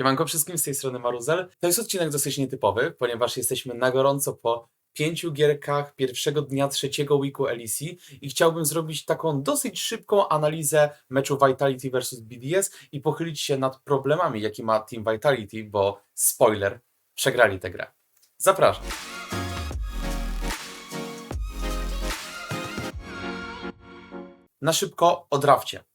Siemanko wszystkim, z tej strony Maruzel. To jest odcinek dosyć nietypowy, ponieważ jesteśmy na gorąco po pięciu gierkach pierwszego dnia trzeciego weeku LEC i chciałbym zrobić taką dosyć szybką analizę meczu Vitality vs BDS i pochylić się nad problemami, jakie ma Team Vitality, bo spoiler, przegrali tę grę. Zapraszam. Na szybko o drafcie.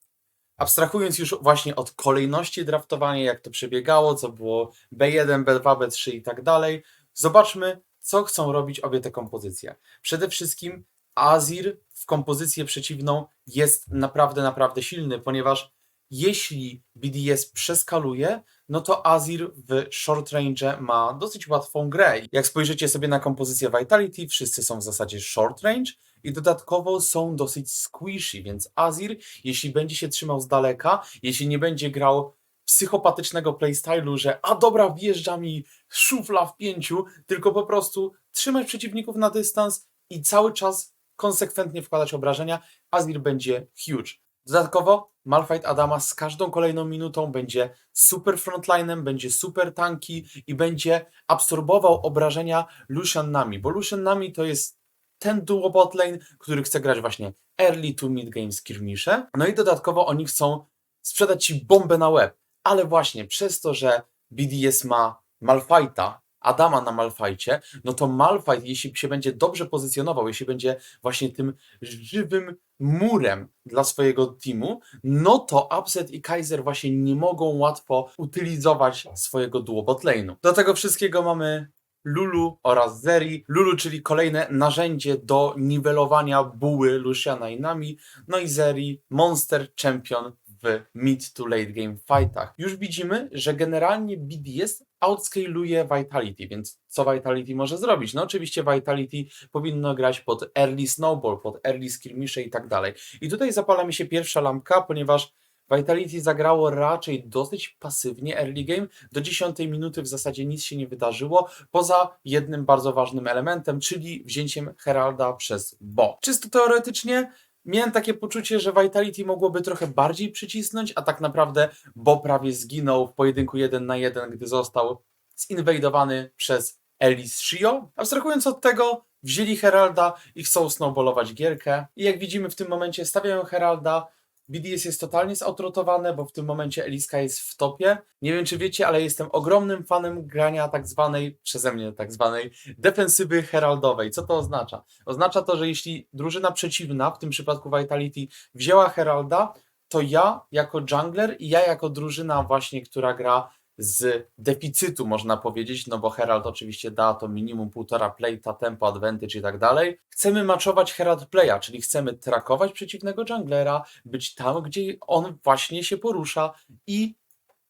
Abstrahując już właśnie od kolejności draftowania, jak to przebiegało, co było B1, B2, B3 i tak dalej, zobaczmy, co chcą robić obie te kompozycje. Przede wszystkim Azir w kompozycję przeciwną jest naprawdę, naprawdę silny, ponieważ jeśli BDS przeskaluje, no to Azir w short range ma dosyć łatwą grę. Jak spojrzycie sobie na kompozycję Vitality, wszyscy są w zasadzie short range i dodatkowo są dosyć squishy, więc Azir, jeśli będzie się trzymał z daleka, jeśli nie będzie grał psychopatycznego playstylu, że a dobra, wjeżdża mi szufla w pięciu, tylko po prostu trzymać przeciwników na dystans i cały czas konsekwentnie wkładać obrażenia, Azir będzie huge. Dodatkowo Malfight Adama z każdą kolejną minutą będzie super frontlinem, będzie super tanki i będzie absorbował obrażenia Lucianami, bo Lucianami to jest ten duo bot lane, który chce grać właśnie early to mid game skirmisze. No i dodatkowo oni chcą sprzedać ci bombę na łeb. Ale właśnie przez to, że BDS ma Malfighta, Adama na Malfajcie, no to Malfight, jeśli się będzie dobrze pozycjonował, jeśli będzie właśnie tym żywym murem dla swojego teamu, no to Upset i Kaiser właśnie nie mogą łatwo utylizować swojego duo botlane'u. Do tego wszystkiego mamy Lulu oraz Zeri. Lulu, czyli kolejne narzędzie do niwelowania buły Luciana i Nami, no i Zeri, Monster Champion w mid to late game fightach. Już widzimy, że generalnie BDS outscaluje Vitality, więc co Vitality może zrobić? No oczywiście Vitality powinno grać pod early snowball, pod early skirmisze i tak dalej. I tutaj zapala mi się pierwsza lampka, ponieważ Vitality zagrało raczej dosyć pasywnie early game. Do 10 minuty w zasadzie nic się nie wydarzyło, poza jednym bardzo ważnym elementem, czyli wzięciem Heralda przez Bo. Czysto teoretycznie miałem takie poczucie, że Vitality mogłoby trochę bardziej przycisnąć, a tak naprawdę Bo prawie zginął w pojedynku 1 na 1, gdy został zinwajdowany przez Elis Shio. Abstrahując od tego, wzięli Heralda i chcą snowballować gierkę. I jak widzimy w tym momencie stawiają Heralda, BDS jest totalnie zautrotowane, bo w tym momencie Eliska jest w topie. Nie wiem, czy wiecie, ale jestem ogromnym fanem grania tak zwanej, przeze mnie tak zwanej, defensywy heraldowej. Co to oznacza? Oznacza to, że jeśli drużyna przeciwna, w tym przypadku Vitality, wzięła heralda, to ja jako jungler i ja jako drużyna właśnie, która gra z deficytu, można powiedzieć, no bo Herald oczywiście da to minimum półtora playta, tempo, advantage i tak dalej. Chcemy matchować Herald playa, czyli chcemy trakować przeciwnego junglera, być tam, gdzie on właśnie się porusza i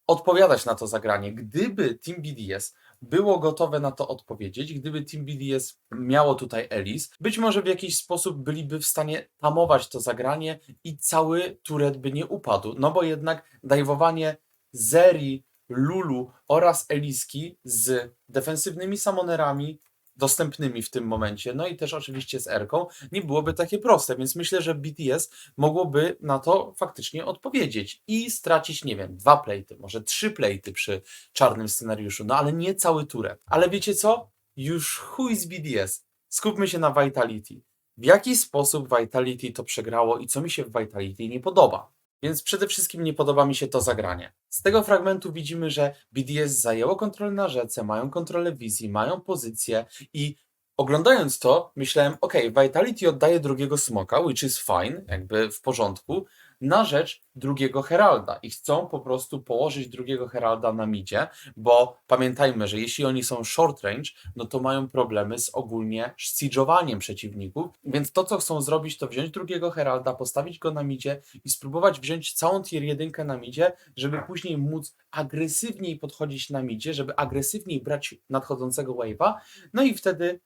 odpowiadać na to zagranie. Gdyby Team BDS było gotowe na to odpowiedzieć, gdyby Team BDS miało tutaj Elis, być może w jakiś sposób byliby w stanie tamować to zagranie i cały turet by nie upadł. No bo jednak dajwowanie Zeri, Lulu oraz Eliski z defensywnymi samonerami dostępnymi w tym momencie, no i też oczywiście z Erką, nie byłoby takie proste, więc myślę, że BTS mogłoby na to faktycznie odpowiedzieć i stracić, nie wiem, dwa plejty, może trzy plejty przy czarnym scenariuszu, no ale nie cały turet. Ale wiecie co? Już chuj z BDS. Skupmy się na Vitality. W jaki sposób Vitality to przegrało i co mi się w Vitality nie podoba? Więc przede wszystkim nie podoba mi się to zagranie. Z tego fragmentu widzimy, że BDS zajęło kontrolę na rzece, mają kontrolę wizji, mają pozycję i oglądając to, myślałem, ok, Vitality oddaje drugiego smoka, which is fine, jakby w porządku, na rzecz drugiego Heralda. I chcą po prostu położyć drugiego Heralda na midzie, bo pamiętajmy, że jeśli oni są short range, no to mają problemy z ogólnie siege'owaniem przeciwników, więc to co chcą zrobić to wziąć drugiego Heralda, postawić go na midzie i spróbować wziąć całą tier 1 na midzie, żeby później móc agresywniej podchodzić na midzie, żeby agresywniej brać nadchodzącego wave'a, no i wtedy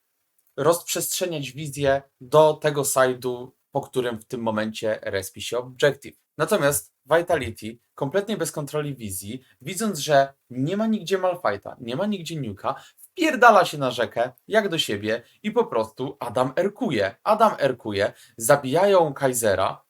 rozprzestrzeniać wizję do tego side'u, po którym w tym momencie respi się objective. Natomiast Vitality, kompletnie bez kontroli wizji, widząc, że nie ma nigdzie Malfighta, nie ma nigdzie Nuka, wpierdala się na rzekę, jak do siebie i po prostu Adam erkuje. Adam erkuje, zabijają Kaisera.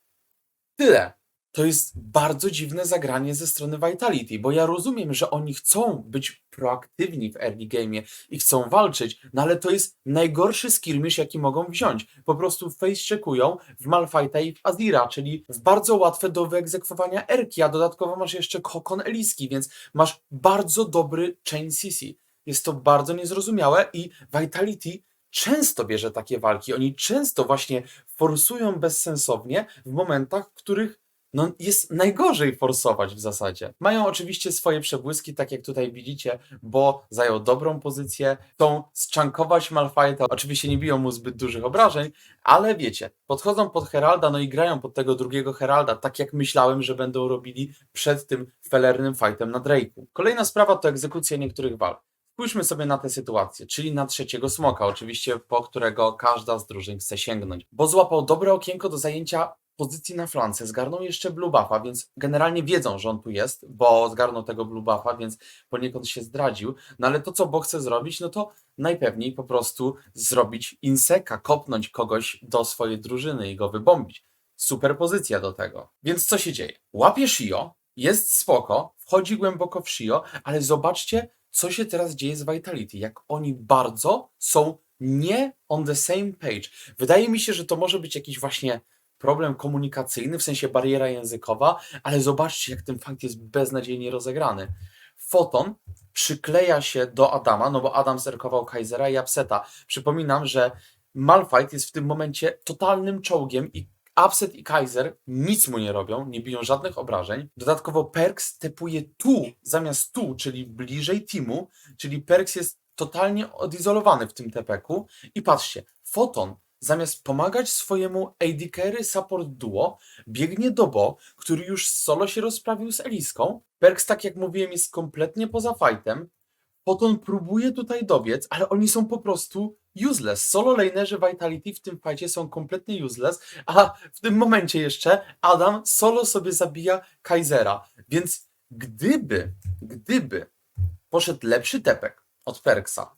Tyle. To jest bardzo dziwne zagranie ze strony Vitality, bo ja rozumiem, że oni chcą być proaktywni w early game i chcą walczyć, no ale to jest najgorszy skirmish, jaki mogą wziąć. Po prostu face checkują w Malfighta i w Azira, czyli w bardzo łatwe do wyegzekwowania erki, a dodatkowo masz jeszcze Kokon Eliski, więc masz bardzo dobry chain CC. Jest to bardzo niezrozumiałe i Vitality często bierze takie walki. Oni często właśnie forsują bezsensownie w momentach, w których no, jest najgorzej forsować w zasadzie. Mają oczywiście swoje przebłyski, tak jak tutaj widzicie, bo zajął dobrą pozycję, chcą zczankować Malfighta, oczywiście nie biją mu zbyt dużych obrażeń, ale wiecie, podchodzą pod Heralda, no i grają pod tego drugiego Heralda, tak jak myślałem, że będą robili przed tym felernym fightem na Drake'u. Kolejna sprawa to egzekucja niektórych walk. Spójrzmy sobie na tę sytuację, czyli na trzeciego smoka, oczywiście po którego każda z drużyn chce sięgnąć, bo złapał dobre okienko do zajęcia pozycji na flance, zgarnął jeszcze blue buffa, więc generalnie wiedzą, że on tu jest, bo zgarnął tego blue buffa, więc poniekąd się zdradził, no ale to, co Bo chce zrobić, no to najpewniej po prostu zrobić inseka, kopnąć kogoś do swojej drużyny i go wybombić. Super pozycja do tego. Więc co się dzieje? Łapie Shio, jest spoko, wchodzi głęboko w Shio, ale zobaczcie, co się teraz dzieje z Vitality, jak oni bardzo są nie on the same page. Wydaje mi się, że to może być jakiś właśnie problem komunikacyjny, w sensie bariera językowa, ale zobaczcie, jak ten fakt jest beznadziejnie rozegrany. Foton przykleja się do Adama, no bo Adam zerkował Kaisera i Upseta. Przypominam, że Malfight jest w tym momencie totalnym czołgiem i Upset i Kaiser nic mu nie robią, nie biją żadnych obrażeń. Dodatkowo Perks tepuje tu zamiast tu, czyli bliżej teamu, czyli Perks jest totalnie odizolowany w tym tepeku. I patrzcie, Foton zamiast pomagać swojemu AD Carry Support Duo, biegnie do Bo, który już solo się rozprawił z Eliską. Perks, tak jak mówiłem, jest kompletnie poza fightem. Foton próbuje tutaj dobiec, ale oni są po prostu useless. Solo lanerzy Vitality w tym fightie są kompletnie useless, a w tym momencie jeszcze Adam solo sobie zabija Kaisera. Więc gdyby, gdyby poszedł lepszy tepek od Perksa,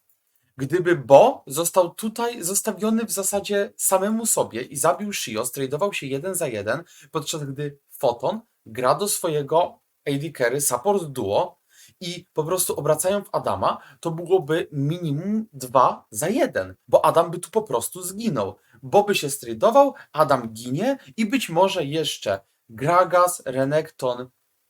gdyby Bo został tutaj zostawiony w zasadzie samemu sobie i zabił Shio, stradował się jeden za jeden, podczas gdy Foton gra do swojego AD Carry Support Duo i po prostu obracają w Adama, to byłoby minimum 2 za 1, bo Adam by tu po prostu zginął. Bo by się stradował, Adam ginie i być może jeszcze Gragas, Renekton,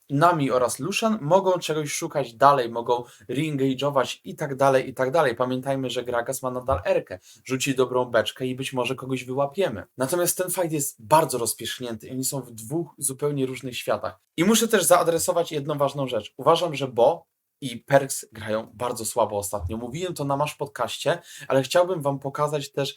Nami oraz Lucian mogą czegoś szukać dalej, mogą reengage'ować i tak dalej, i tak dalej. Pamiętajmy, że Gragas ma nadal Erkę, rzuci dobrą beczkę i być może kogoś wyłapiemy. Natomiast ten fight jest bardzo rozpierzchnięty i oni są w dwóch zupełnie różnych światach. I muszę też zaadresować jedną ważną rzecz. Uważam, że Bo i Perks grają bardzo słabo ostatnio. Mówiłem to na masz podcaście, ale chciałbym wam pokazać też,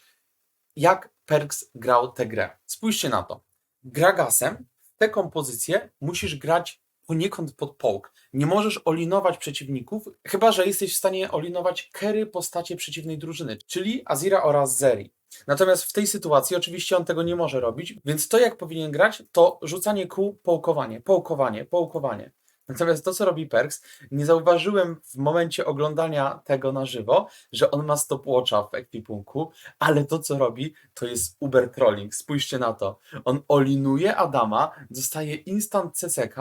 jak Perks grał tę grę. Spójrzcie na to. Gragasem w tę kompozycję musisz grać poniekąd pod połk. Nie możesz olinować przeciwników, chyba że jesteś w stanie olinować kery postacie przeciwnej drużyny, czyli Azira oraz Zeri. Natomiast w tej sytuacji oczywiście on tego nie może robić, więc to jak powinien grać, to rzucanie kół, połkowanie, połkowanie, połkowanie. Natomiast to, co robi Perks, nie zauważyłem w momencie oglądania tego na żywo, że on ma stopwatcha w ekwipunku, ale to, co robi, to jest uber trolling. Spójrzcie na to. On olinuje Adama, dostaje instant CCK,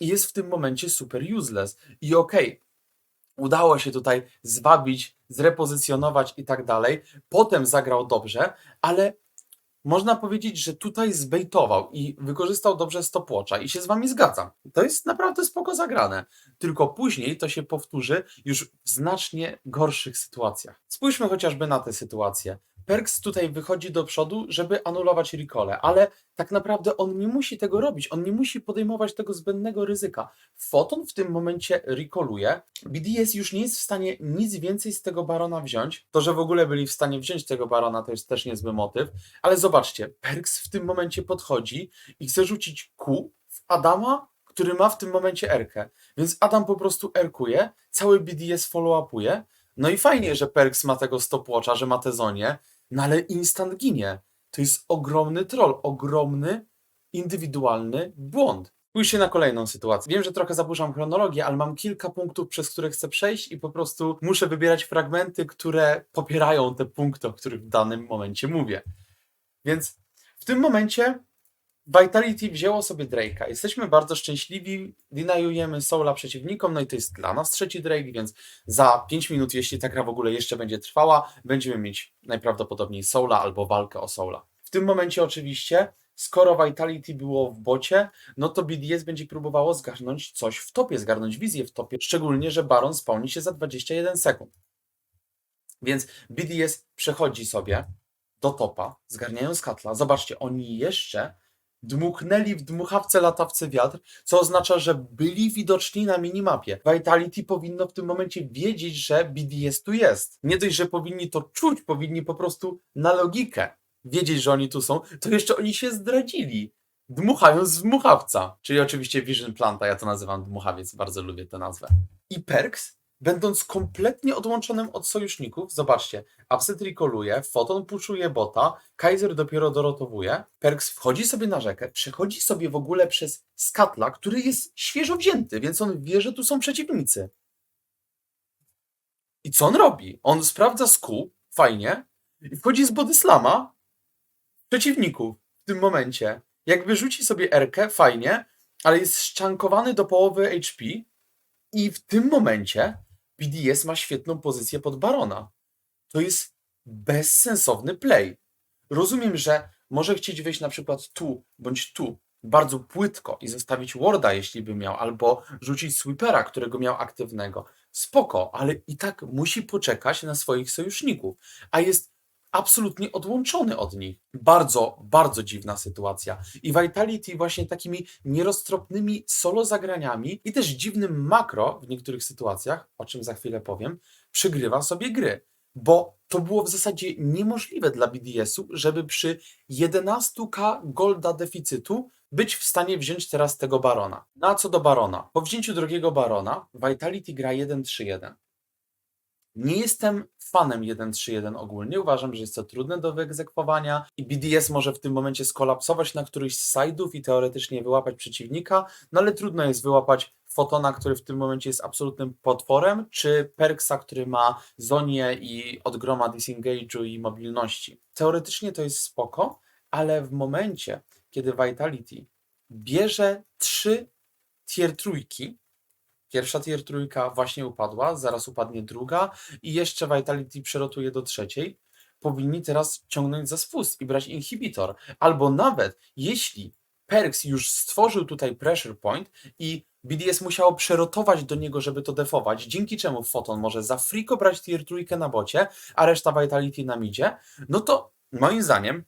i jest w tym momencie super useless. I okej, okay, udało się tutaj zwabić, zrepozycjonować i tak dalej. Potem zagrał dobrze, ale można powiedzieć, że tutaj zbejtował i wykorzystał dobrze stopwatcha i się z wami zgadzam. To jest naprawdę spoko zagrane. Tylko później to się powtórzy już w znacznie gorszych sytuacjach. Spójrzmy chociażby na tę sytuację. Perks tutaj wychodzi do przodu, żeby anulować recole, ale tak naprawdę on nie musi tego robić, on nie musi podejmować tego zbędnego ryzyka. Foton w tym momencie rekoluje. BDS już nie jest w stanie nic więcej z tego barona wziąć. To, że w ogóle byli w stanie wziąć tego barona, to jest też niezły motyw, ale zobaczcie, Perks w tym momencie podchodzi i chce rzucić Q w Adama, który ma w tym momencie Erkę. Więc Adam po prostu erkuje, cały BDS follow-upuje. No i fajnie, że Perks ma tego stopwatcha, że ma tę zonie, no ale instant ginie. To jest ogromny troll, ogromny, indywidualny błąd. Spójrzcie na kolejną sytuację. Wiem, że trochę zaburzam chronologię, ale mam kilka punktów, przez które chcę przejść i po prostu muszę wybierać fragmenty, które popierają te punkty, o których w danym momencie mówię. Więc w tym momencie Vitality wzięło sobie Drake'a. Jesteśmy bardzo szczęśliwi, deniujemy Soula przeciwnikom, no i to jest dla nas trzeci Drake, więc za 5 minut, jeśli ta gra w ogóle jeszcze będzie trwała, będziemy mieć najprawdopodobniej Soula albo walkę o Soula. W tym momencie oczywiście, skoro Vitality było w bocie, no to BDS będzie próbowało zgarnąć coś w topie, zgarnąć wizję w topie, szczególnie, że Baron spełni się za 21 sekund. Więc BDS przechodzi sobie do topa, zgarniają skatla. Zobaczcie, oni jeszcze dmuchnęli w dmuchawce latawce wiatr, co oznacza, że byli widoczni na minimapie. Vitality powinno w tym momencie wiedzieć, że BDS tu jest. Nie dość, że powinni to czuć, powinni po prostu na logikę wiedzieć, że oni tu są, to jeszcze oni się zdradzili. Dmuchając z dmuchawca. Czyli oczywiście Vision Planta, ja to nazywam dmuchawiec, bardzo lubię tę nazwę. I Perks będąc kompletnie odłączonym od sojuszników, zobaczcie, Upset rekoluje, Photon puszuje bota, Kaiser dopiero dorotowuje, Perks wchodzi sobie na rzekę, przechodzi sobie w ogóle przez Skatla, który jest świeżo wzięty, więc on wie, że tu są przeciwnicy. I co on robi? On sprawdza skół, fajnie, i wchodzi z Bodyslama przeciwników w tym momencie. Jakby rzuci sobie Erkę, fajnie, ale jest szczankowany do połowy HP i w tym momencie BDS ma świetną pozycję pod Barona. To jest bezsensowny play. Rozumiem, że może chcieć wejść na przykład tu bądź tu bardzo płytko i zostawić Warda, jeśli by miał, albo rzucić Sweepera, którego miał aktywnego. Spoko, ale i tak musi poczekać na swoich sojuszników, a jest absolutnie odłączony od nich. Bardzo, bardzo dziwna sytuacja. I Vitality właśnie takimi nieroztropnymi solo zagraniami i też dziwnym makro w niektórych sytuacjach, o czym za chwilę powiem, przegrywa sobie gry. Bo to było w zasadzie niemożliwe dla BDS-u, żeby przy 11k golda deficytu być w stanie wziąć teraz tego barona. No a co do barona? Po wzięciu drugiego barona Vitality gra 1-3-1. Nie jestem fanem 1-3-1 ogólnie. Uważam, że jest to trudne do wyegzekwowania i BDS może w tym momencie skolapsować na któryś z side'ów i teoretycznie wyłapać przeciwnika, no ale trudno jest wyłapać Fotona, który w tym momencie jest absolutnym potworem, czy Perksa, który ma Zonię i od groma disengage'u i mobilności. Teoretycznie to jest spoko, ale w momencie, kiedy Vitality bierze trzy tier trójki, Pierwsza tier trójka właśnie upadła, zaraz upadnie druga i jeszcze Vitality przerotuje do trzeciej. Powinni teraz ciągnąć za spust i brać inhibitor. Albo nawet jeśli Perks już stworzył tutaj pressure point i BDS musiało przerotować do niego, żeby to defować, dzięki czemu Photon może za friko brać tier trójkę na bocie, a reszta Vitality na midzie, no to moim zdaniem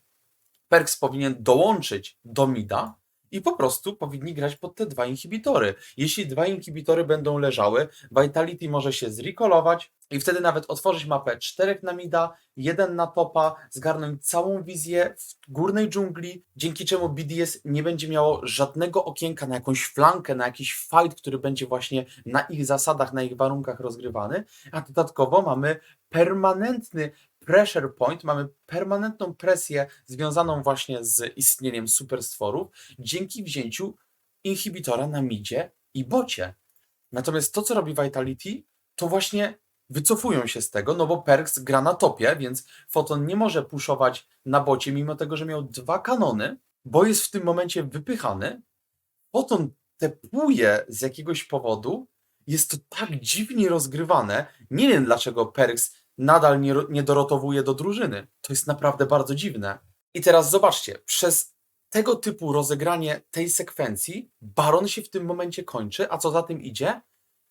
Perks powinien dołączyć do mida, i po prostu powinni grać pod te dwa inhibitory. Jeśli dwa inhibitory będą leżały, Vitality może się zrecallować i wtedy nawet otworzyć mapę czterech na mida, jeden na topa, zgarnąć całą wizję w górnej dżungli, dzięki czemu BDS nie będzie miało żadnego okienka na jakąś flankę, na jakiś fight, który będzie właśnie na ich zasadach, na ich warunkach rozgrywany, a dodatkowo mamy permanentny pressure point, mamy permanentną presję związaną właśnie z istnieniem superstworów dzięki wzięciu inhibitora na midzie i bocie. Natomiast to, co robi Vitality, to właśnie wycofują się z tego, no bo Perks gra na topie, więc Photon nie może puszować na bocie, mimo tego, że miał dwa kanony, bo jest w tym momencie wypychany. Photon tepuje z jakiegoś powodu, jest to tak dziwnie rozgrywane. Nie wiem, dlaczego Perks nadal nie, nie dorotowuje do drużyny. To jest naprawdę bardzo dziwne. I teraz zobaczcie, przez tego typu rozegranie tej sekwencji Baron się w tym momencie kończy, a co za tym idzie?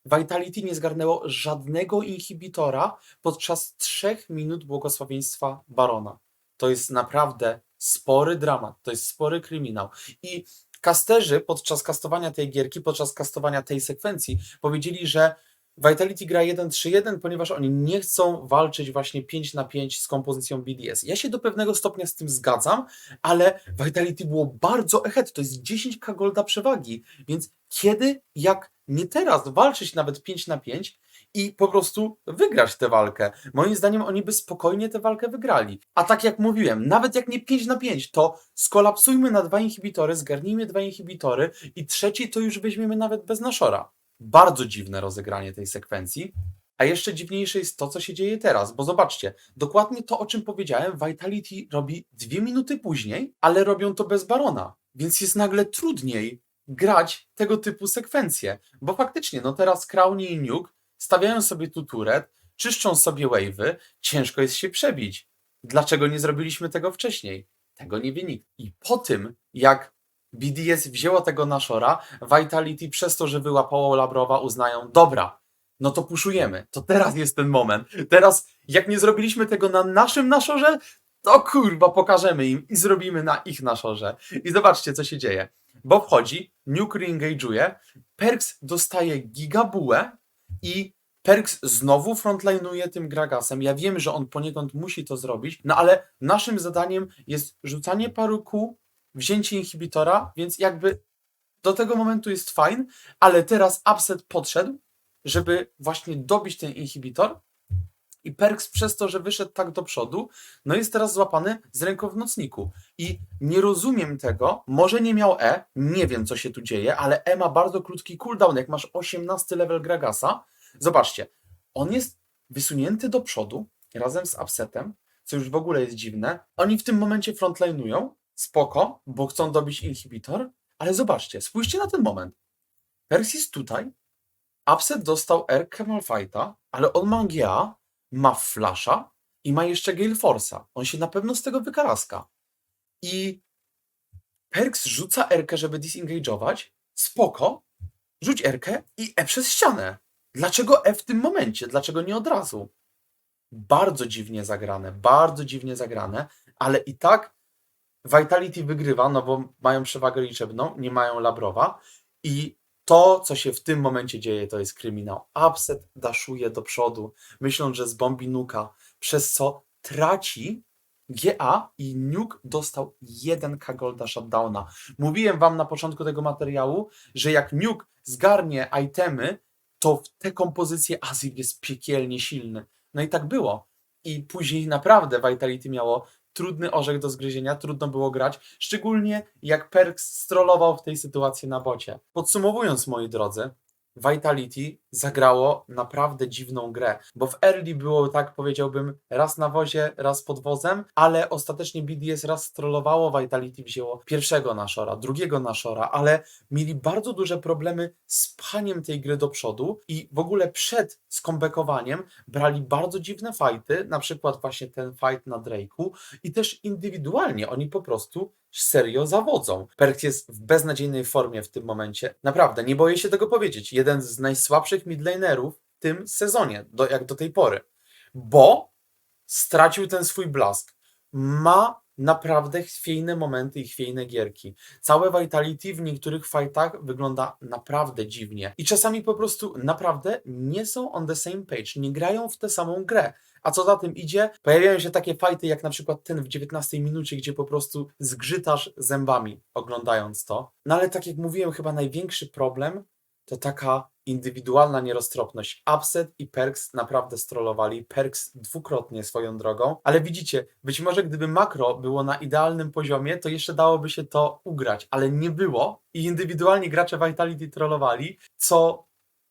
Vitality nie zgarnęło żadnego inhibitora podczas trzech minut błogosławieństwa Barona. To jest naprawdę spory dramat, to jest spory kryminał. I kasterzy podczas kastowania tej gierki, podczas kastowania tej sekwencji powiedzieli, że Vitality gra 1-3-1, ponieważ oni nie chcą walczyć właśnie 5 na 5 z kompozycją BDS. Ja się do pewnego stopnia z tym zgadzam, ale Vitality było bardzo ahead, to jest 10k golda przewagi, więc kiedy, jak nie teraz, walczyć nawet 5 na 5 i po prostu wygrać tę walkę. Moim zdaniem oni by spokojnie tę walkę wygrali. A tak jak mówiłem, nawet jak nie 5 na 5, to skolapsujmy na dwa inhibitory, zgarnijmy dwa inhibitory i trzeci to już weźmiemy nawet bez naszora bardzo dziwne rozegranie tej sekwencji. A jeszcze dziwniejsze jest to, co się dzieje teraz, bo zobaczcie, dokładnie to, o czym powiedziałem, Vitality robi dwie minuty później, ale robią to bez Barona. Więc jest nagle trudniej grać tego typu sekwencje. Bo faktycznie, no teraz Crownie i Nuke stawiają sobie tu turet, czyszczą sobie wave'y, ciężko jest się przebić. Dlaczego nie zrobiliśmy tego wcześniej? Tego nie wie nikt. I po tym, jak BDS wzięło tego Nashora, Vitality przez to, że wyłapało Labrowa uznają, dobra, no to puszujemy. To teraz jest ten moment. Teraz, jak nie zrobiliśmy tego na naszym Nashorze, to kurwa pokażemy im i zrobimy na ich Nashorze. I zobaczcie, co się dzieje. Bo wchodzi, Nuke reengage'uje, Perks dostaje gigabułę i Perks znowu frontline'uje tym Gragasem. Ja wiem, że on poniekąd musi to zrobić, no ale naszym zadaniem jest rzucanie paru kół, wzięcie inhibitora, więc jakby do tego momentu jest fajn, ale teraz upset podszedł, żeby właśnie dobić ten inhibitor i Perks przez to, że wyszedł tak do przodu, no jest teraz złapany z ręką w nocniku. I nie rozumiem tego, może nie miał E, nie wiem co się tu dzieje, ale E ma bardzo krótki cooldown, jak masz 18 level Gragasa. Zobaczcie, on jest wysunięty do przodu razem z upsetem, co już w ogóle jest dziwne. Oni w tym momencie frontline'ują, spoko, bo chcą dobić inhibitor, ale zobaczcie, spójrzcie na ten moment. Perks jest tutaj, Upset dostał R Malfighta, ale on ma GA, ma Flasha i ma jeszcze Gale Force'a. On się na pewno z tego wykaraska. I Perks rzuca R, żeby disengage'ować. Spoko. Rzuć R i E przez ścianę. Dlaczego E w tym momencie? Dlaczego nie od razu? Bardzo dziwnie zagrane, bardzo dziwnie zagrane, ale i tak Vitality wygrywa, no bo mają przewagę liczebną, nie mają Labrowa i to, co się w tym momencie dzieje, to jest kryminał. Upset daszuje do przodu, myśląc, że zbombi Nuka, przez co traci GA i Nuke dostał 1k golda shutdowna. Mówiłem wam na początku tego materiału, że jak Nuke zgarnie itemy, to w te kompozycje Azir jest piekielnie silny. No i tak było. I później naprawdę Vitality miało trudny orzech do zgryzienia, trudno było grać, szczególnie jak Perks strollował w tej sytuacji na bocie. Podsumowując, moi drodzy, Vitality zagrało naprawdę dziwną grę, bo w early było tak, powiedziałbym, raz na wozie, raz pod wozem, ale ostatecznie BDS raz strollowało, Vitality wzięło pierwszego naszora, drugiego naszora, ale mieli bardzo duże problemy z pchaniem tej gry do przodu i w ogóle przed skombekowaniem brali bardzo dziwne fighty, na przykład właśnie ten fight na Drake'u i też indywidualnie oni po prostu serio zawodzą. Perk jest w beznadziejnej formie w tym momencie. Naprawdę, nie boję się tego powiedzieć. Jeden z najsłabszych midlanerów w tym sezonie, do, jak do tej pory. Bo stracił ten swój blask. Ma naprawdę chwiejne momenty i chwiejne gierki. Całe Vitality w niektórych fightach wygląda naprawdę dziwnie. I czasami po prostu naprawdę nie są on the same page, nie grają w tę samą grę. A co za tym idzie, pojawiają się takie fajty jak na przykład ten w 19 minucie, gdzie po prostu zgrzytasz zębami oglądając to. No ale tak jak mówiłem, chyba największy problem to taka indywidualna nieroztropność. Upset i Perks naprawdę strollowali. Perks dwukrotnie swoją drogą, ale widzicie, być może gdyby makro było na idealnym poziomie, to jeszcze dałoby się to ugrać, ale nie było i indywidualnie gracze Vitality trollowali, co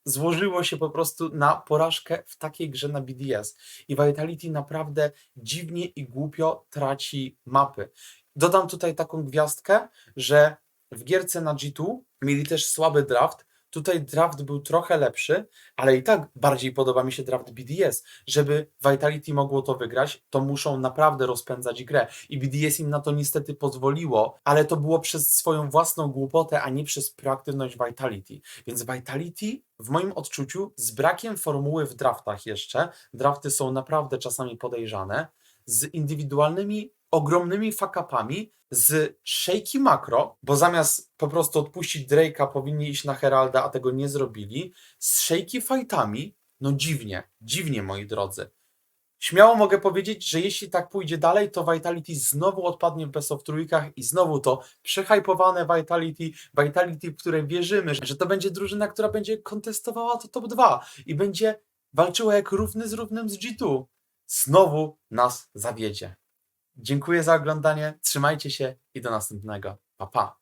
złożyło się po prostu na porażkę w takiej grze na BDS. I Vitality naprawdę dziwnie i głupio traci mapy. Dodam tutaj taką gwiazdkę, że w gierce na G2 mieli też słaby draft. Tutaj draft był trochę lepszy, ale i tak bardziej podoba mi się draft BDS. Żeby Vitality mogło to wygrać, to muszą naprawdę rozpędzać grę. I BDS im na to niestety pozwoliło, ale to było przez swoją własną głupotę, a nie przez proaktywność Vitality. Więc Vitality w moim odczuciu z brakiem formuły w draftach jeszcze, drafty są naprawdę czasami podejrzane, z indywidualnymi ogromnymi fakapami, z shaky makro, bo zamiast po prostu odpuścić Drake'a powinni iść na Heralda, a tego nie zrobili, z shaky fightami, no dziwnie, dziwnie moi drodzy. Śmiało mogę powiedzieć, że jeśli tak pójdzie dalej, to Vitality znowu odpadnie w best of trójkach i znowu to przehypowane Vitality, Vitality, w które wierzymy, że to będzie drużyna, która będzie kontestowała to top 2 i będzie walczyła jak równy z równym z G2. Znowu nas zawiedzie. Dziękuję za oglądanie, trzymajcie się i do następnego. Pa, pa.